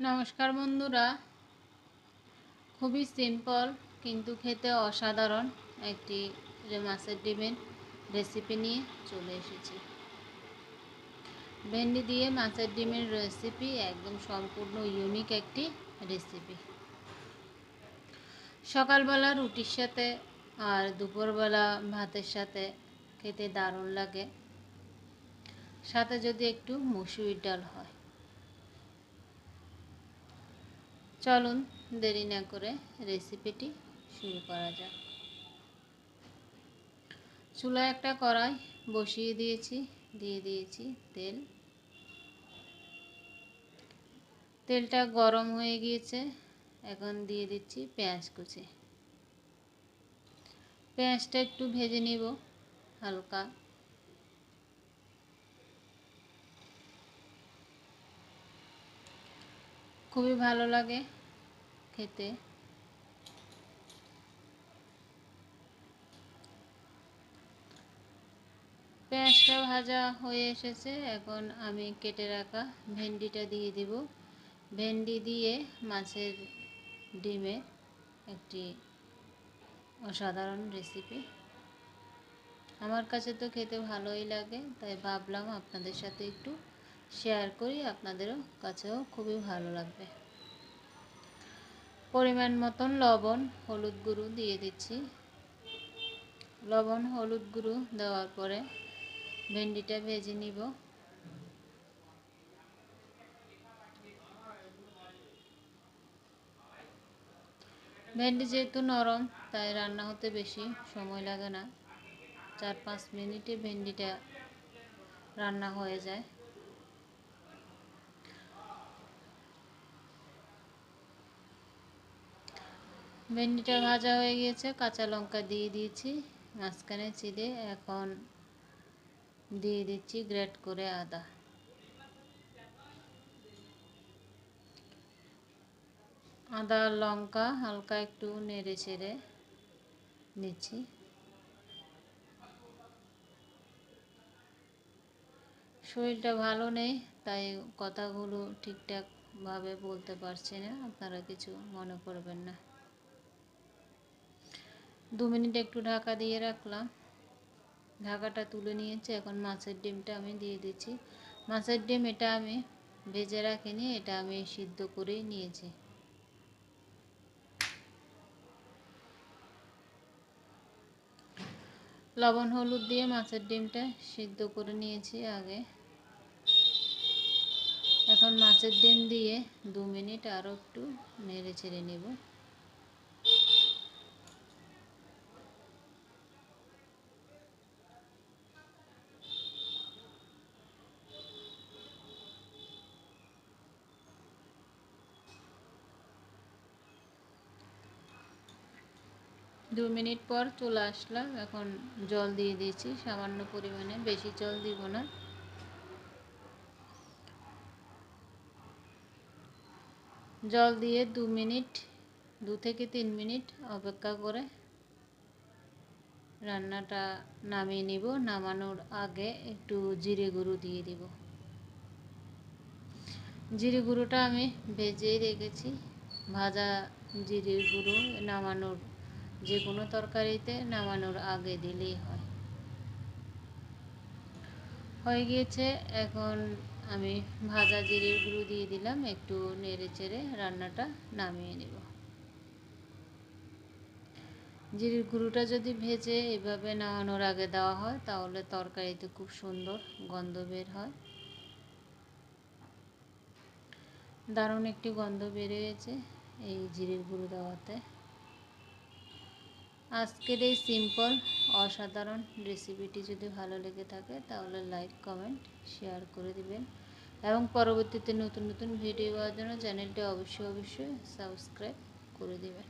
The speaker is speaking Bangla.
নমস্কার বন্ধুরা। খুবই সিম্পল কিন্তু খেতে অসাধারণ একটি মাছের ডিমের রেসিপি নিয়ে চলে এসেছি। ভেন্ডি দিয়ে মাছের ডিমের রেসিপি একদম সম্পূর্ণ ইউনিক একটি রেসিপি সকালবেলা রুটির সাথে আর দুপুরবেলা ভাতের সাথে খেতে দারুণ লাগে। সাথে যদি একটু মুসুরির ডাল হয়। চলুন দেরি না করে রেসিপিটি শুরু করা যাক। চুলায় একটা কড়াই বসিয়ে দিয়েছি, দিয়ে দিয়েছি তেল। তেলটা গরম হয়ে গিয়েছে, এখন দিয়ে দিচ্ছি পেঁয়াজ কুচি। পেঁয়াজটা একটু ভেজে নিব হালকা। খুবই ভালো লাগে খেতে। পেঁয়াজটা ভাজা হয়ে এসেছে, এখন আমি কেটে রাখা ভেন্ডিটা দিয়ে দিব। ভেন্ডি দিয়ে মাছের ডিমে একটি অসাধারণ রেসিপি। আমার কাছে তো খেতে ভালোই লাগে, তাই ভাবলাম আপনাদের সাথে একটু শেয়ার করি, আপনাদেরও কাছেও খুবই ভালো লাগবে। পরিমাণ মতন লবণ, হলুদ গুঁড়ো দিয়ে দিচ্ছি। লবণ, হলুদ গুঁড়ো দেওয়ার পরে ভেন্ডিটা ভেজে নিব। ভেন্ডি যেহেতু নরম, তাই রান্না হতে বেশি সময় লাগে না। চার পাঁচ মিনিটে ভেন্ডিটা রান্না হয়ে যায়। ভেন্ডিটা ভাজা হয়ে গিয়েছে, কাঁচা লঙ্কা দিয়ে দিয়েছি, মাঝখানে চিড়ে এখন দিয়ে দিচ্ছি গ্রেট করে আদা। আদা লঙ্কা হালকা একটু নেড়ে ছেড়ে নিচ্ছি। শরীরটা ভালো নেই, তাই কথাগুলো ঠিকঠাকভাবে বলতে পারছি না, আপনারা কিছু মনে করবেন না। দু মিনিট একটু ঢাকা দিয়ে রাখলাম। ঢাকাটা তুলে নিয়েছি, এখন মাছের ডিমটা আমি দিয়ে দিচ্ছি। মাছের ডিম এটা আমি ভেজে রাখিনি, এটা আমি সিদ্ধ করেই নিয়েছি। লবণ, হলুদ দিয়ে মাছের ডিমটা সিদ্ধ করে নিয়েছি আগে। এখন মাছের ডিম দিয়ে দু মিনিট আরও একটু নেড়ে ছেড়ে নেব। দু মিনিট পর চলে আসলাম। এখন জল দিয়ে দিয়েছি, সামান্য পরিমাণে। বেশি জল দিব না। জল দিয়ে দু মিনিট, দু থেকে তিন মিনিট অপেক্ষা করে রান্নাটা নামিয়ে নিব। নামানোর আগে একটু জিরে গুঁড়ো দিয়ে দিব। জিরে গুঁড়োটা আমি ভেজেই রেখেছি। ভাজা জিরে গুঁড়ো নামানোর যে কোনো তরকারিতে নামানোর আগে দিলেই হয়। হয়ে গিয়েছে, এখন আমি ভাজা জিরের গুঁড়ো দিয়ে দিলাম, একটু নেড়ে চেড়ে রান্নাটা নামিয়ে নেব। জিরের গুঁড়োটা যদি ভেজে এভাবে নামানোর আগে দেওয়া হয়, তাহলে তরকারিতে খুব সুন্দর গন্ধ বের হয়। দারুণ একটি গন্ধ বেরিয়েছে এই জিরের গুঁড়ো দেওয়াতে। আজকের এই সিম্পল অসাধারণ রেসিপিটি যদি ভালো লেগে থাকে, তাহলে লাইক কমেন্ট শেয়ার করে দিবেন। এবং পরবর্তীতে নতুন নতুন ভিডিও পাওয়ার জন্য চ্যানেলটি অবশ্যই অবশ্যই সাবস্ক্রাইব করে দেবেন।